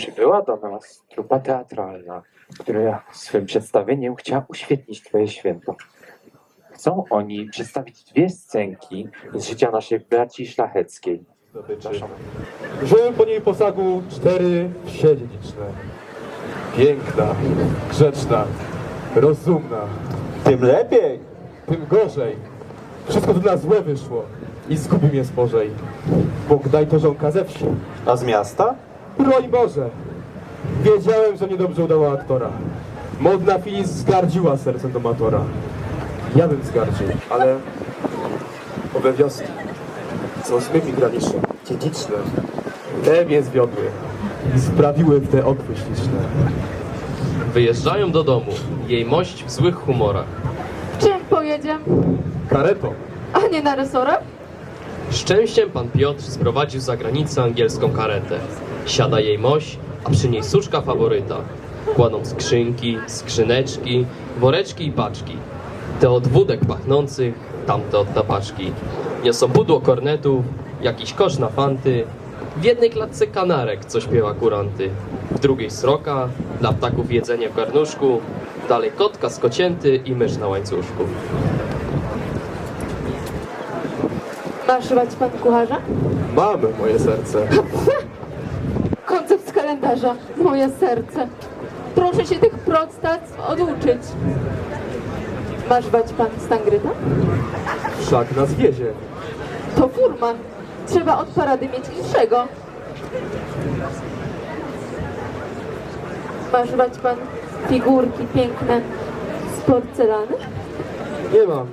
Przybyła do nas trupa teatralna, która swym przedstawieniem chciała uświetnić Twoje święto. Chcą oni przedstawić dwie scenki z życia naszej braci szlacheckiej. Żyły po niej posagu cztery wsie dziedziczne. Piękna, grzeczna, rozumna. Tym lepiej. Tym gorzej. Wszystko to na złe wyszło. I zgubi mnie spożej. Bóg daj to żonka ze wsi. A z miasta? Broń Boże! Wiedziałem, że niedobrze udała aktora. Modna Filis zgardziła sercem do Matora. Ja bym zgardził, ale owe wioski są smyki graniczne, dziedziczne. Te mnie zwiodły i sprawiły w te okwy śliczne. Wyjeżdżają do domu, jej mość w złych humorach. Czym pojedziemy? Kareto, A nie na resorach? Szczęściem pan Piotr sprowadził za granicę angielską karetę. Siada jej mość, a przy niej suszka faworyta. Kładą skrzynki, skrzyneczki, woreczki i paczki. Te od wódek pachnących, tamte od tapaczki. Niosą pudło kornetów, jakiś kosz na fanty. W jednej klatce kanarek, co śpiewa kuranty. W drugiej sroka, dla ptaków jedzenie w garnuszku. Dalej kotka z kocięty i mysz na łańcuszku. Masz pan kucharza? mamy moje serce. Kalendarza. Moje serce. Proszę się tych prostactw oduczyć. Masz wać pan stangryta? Wszak nas wiezie. To furman. Trzeba od parady mieć inszego. Masz wać pan figurki piękne z porcelany? Nie mam.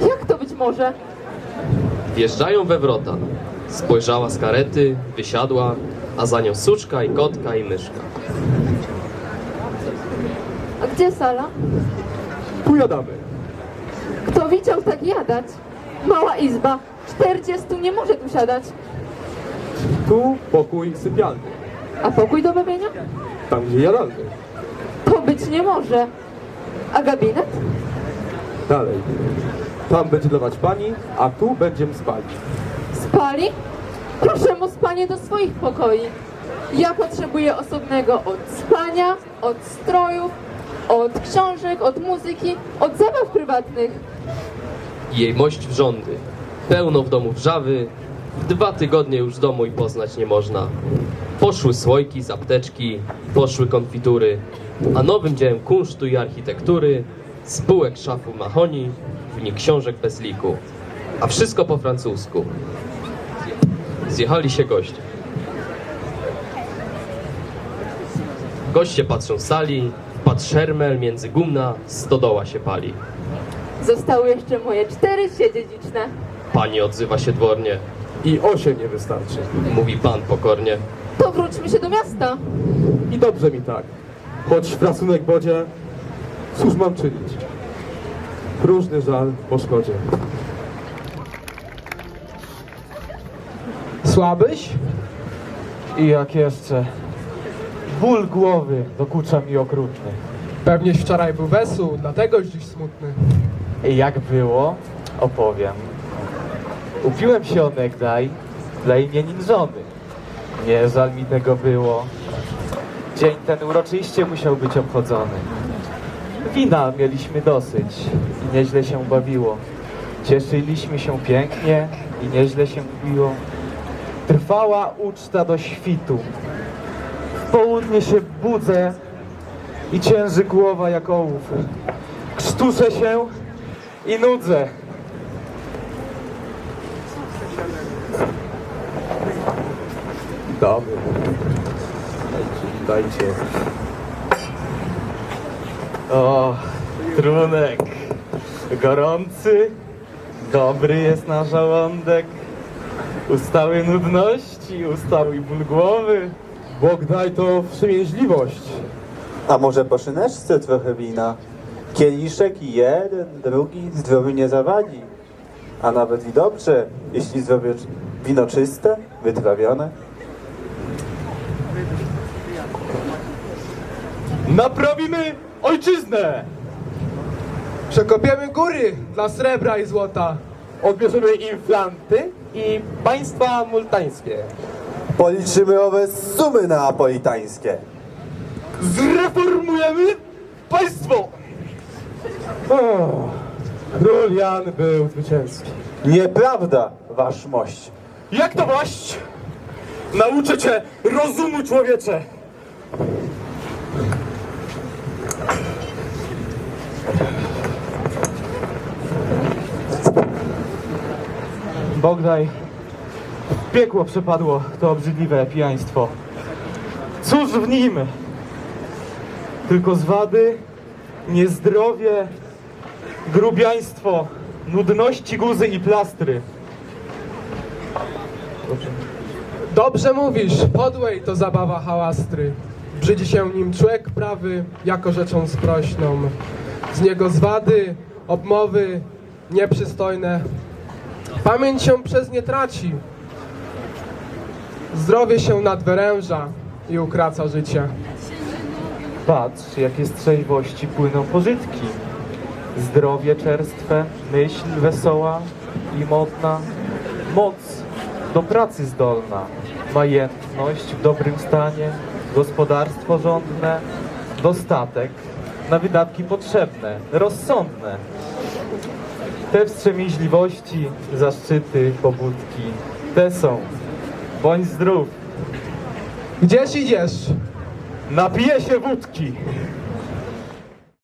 Jak to być może? Wjeżdżają we wrota. Spojrzała z karety, wysiadła, a za nią suczka i kotka i myszka. A gdzie sala? Tu jadamy. Kto widział tak jadać? Mała izba. Czterdziestu nie może tu siadać. Tu pokój sypialny. A pokój do bawienia? Tam gdzie jadalny. To być nie może. A gabinet? Dalej. Tam będzie dawać pani, a tu będziemy spali. Spali? Proszę mu spanie do swoich pokoi. Ja potrzebuję osobnego od spania, od strojów, od książek, od muzyki, od zabaw prywatnych. Jej mość w rządy. Pełno w domu wrzawy. W dwa tygodnie już domu i poznać nie można. Poszły słoiki z apteczki, poszły konfitury, a nowym dziełem kunsztu i architektury spółek szafu mahoni, w nich książek bez liku. A wszystko po francusku. Zjechali się goście. Goście patrzą sali, patrz szermel między gumna, stodoła się pali. Zostały jeszcze moje cztery wsie dziedziczne. Pani odzywa się dwornie, I osiem nie wystarczy. mówi pan pokornie. To wróćmy się do miasta. I dobrze mi tak. Choć frasunek bodzie, cóż mam czynić? Próżny żal po szkodzie. Słabyś? I jak jeszcze? Ból głowy dokucza mi okrutny. Pewnieś wczoraj był wesół, dlatego dziś smutny. I jak było? Opowiem. Upiłem się onegdaj dla imienin żony. Nie żal mi tego było. Dzień ten uroczyście musiał być obchodzony. Wina mieliśmy dosyć i nieźle się bawiło. Cieszyliśmy się pięknie i nieźle się piło. Trwała uczta do świtu. W południe się budzę i cięży głowa jak ołów. Krztuszę się i nudzę. Damy. Dajcie. O, trunek. Gorący, dobry jest na żołądek. Ustały nudności, ustały ból głowy. Bóg daj to wstrzemięźliwość. A może po szyneczce trochę wina? Kieliszek i jeden, drugi zdrowiu nie zawadzi. A nawet i dobrze, jeśli zrobię wino czyste, wytrawione. Naprawimy ojczyznę! Przekopiemy góry dla srebra i złota. Odbierzemy inflanty i państwa multańskie. Policzymy owe sumy neapolitańskie. Zreformujemy państwo! O, król Jan był zwycięski. Nieprawda, wasz mość. Jak to waść? Nauczę cię rozumu człowiecze! Bogdaj, w piekło przepadło to obrzydliwe pijaństwo. Cóż w nim? Tylko zwady, niezdrowie, grubiaństwo, nudności, guzy i plastry. Dobrze mówisz, podłej to zabawa hałastry. Brzydzi się nim człowiek prawy, jako rzeczą sprośną. Z niego zwady, obmowy nieprzystojne. Pamięć się przez nie traci. Zdrowie się nadwyręża i ukraca życie. Patrz, jakie z trzeźwości płyną pożytki. Zdrowie czerstwe, myśl wesoła i modna, moc do pracy zdolna, majętność w dobrym stanie, gospodarstwo rządne, dostatek na wydatki potrzebne, rozsądne. Te wstrzemięźliwości, zaszczyty, pobudki, te są. Bądź zdrów, Gdzież idziesz? napiję się wódki.